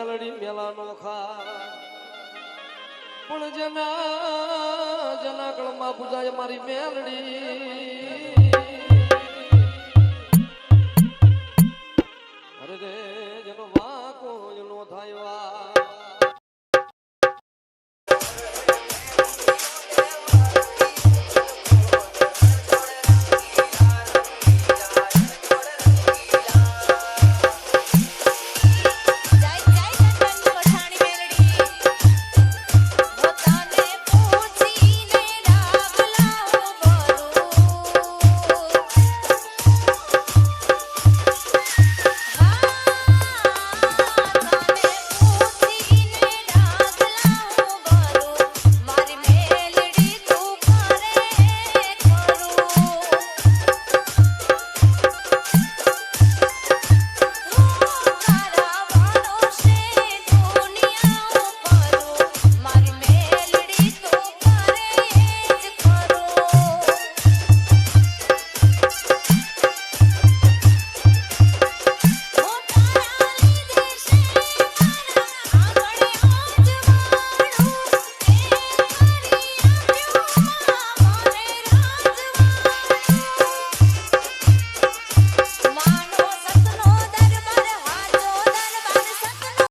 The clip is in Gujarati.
મેલડી મેલાનો ખા પણ જના જના કળમાં પૂજાય મારી મેલડી. અરે રે, જનો વા વાકો નો થાય